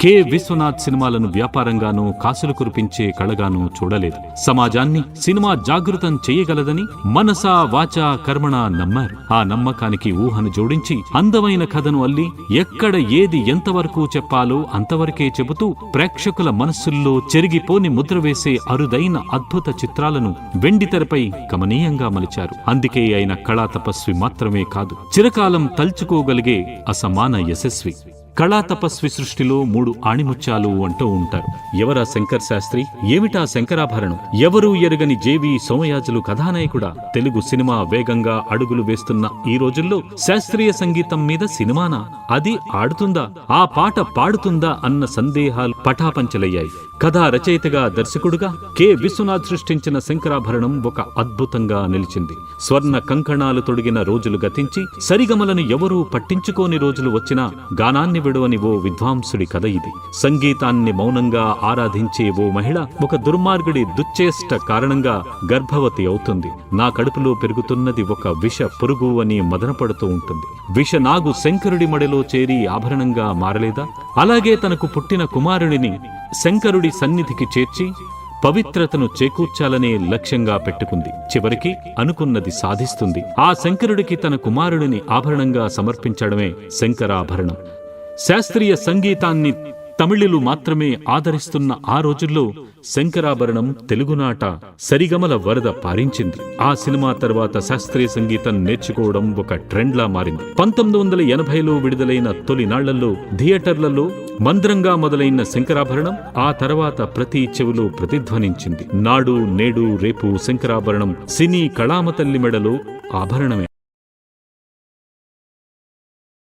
K. Vishwanath సినిమాలను వ్యాపారంగానూ కాసులు కురిపించే కళగానూ చూడలేదు. సమాజాన్ని సినిమా జాగృతం చేయగలదని మనసా వాచా కర్మణ నమ్మారు. ఆ నమ్మకానికి ఊహను జోడించి అందమైన కథను అల్లి ఎక్కడ ఏది ఎంతవరకు చెప్పాలో అంతవరకే చెబుతూ ప్రేక్షకుల మనస్సుల్లో చెరిగిపోని ముద్ర వేసే అరుదైన అద్భుత చిత్రాలను వెండితెరపై గమనీయంగా మలిచారు. అందుకే ఆయన కళా తపస్వి మాత్రమే కాదు చిరకాలం తలుచుకోగలిగే అసమాన యశస్వి. కళా తపస్వి సృష్టిలో మూడు ఆణిముత్యాలు అంటూ ఉంటారు. ఎవరా శంకర్ శాస్త్రి? ఏమిటా శంకరాభరణం? ఎవరూ ఎరగని జేవి సోమయాజులు కథానాయకుడా? తెలుగు సినిమా వేగంగా అడుగులు వేస్తున్న ఈ రోజుల్లో శాస్త్రీయ సంగీతం మీద సినిమానా? అది ఆడుతుందా? ఆ పాట పాడుతుందా? అన్న సందేహాలు పటాపంచలయ్యాయి. కథా రచయితగా దర్శకుడుగా కె. విశ్వనాథ్ సృష్టించిన శంకరాభరణం ఒక అద్భుతంగా నిలిచింది. స్వర్ణ కంకణాలు తొడిగిన రోజులు గతించి సరిగమలను ఎవరూ పట్టించుకోని రోజులు వచ్చినా గానాన్ని విడవని ఓ విద్వాంసుడి కథ ఇది. సంగీతాన్ని మౌనంగా ఆరాధించే ఓ మహిళ ఒక దుర్మార్గుడి దుశ్చేష్ట కారణంగా గర్భవతి అవుతుంది. నా కడుపులో పెరుగుతున్నది ఒక విష పురుగు అని మదనపడుతూ ఉంటుంది. విషనాగు శంకరుడి మడిలో చేరి ఆభరణంగా మారలేదా? అలాగే తనకు పుట్టిన కుమారుడిని శంకరుడి సన్నిధికి చేర్చి పవిత్రతను చేకూర్చాలనే లక్ష్యంగా పెట్టుకుంది. చివరికి అనుకున్నది సాధిస్తుంది. ఆ శంకరుడికి తన కుమారుడిని ఆభరణంగా సమర్పించడమే శంకరాభరణం. శాస్త్రీయ సంగీతాన్ని తమిళులు మాత్రమే ఆదరిస్తున్న ఆ రోజుల్లో శంకరాభరణం తెలుగునాట సరిగమల వరద పారించింది. ఆ సినిమా తర్వాత శాస్త్రీయ సంగీతం నేర్చుకోవడం ఒక ట్రెండ్లా మారింది. పంతొమ్మిది వందల ఎనభైలో విడుదలైన తొలినాళ్ళలో థియేటర్లలో మంద్రంగా మొదలైన శంకరాభరణం ఆ తర్వాత ప్రతి చెవిలో ప్రతిధ్వనించింది. నాడు నేడు రేపు శంకరాభరణం సినీ కళామతల్లి మెడలో ఆభరణమే.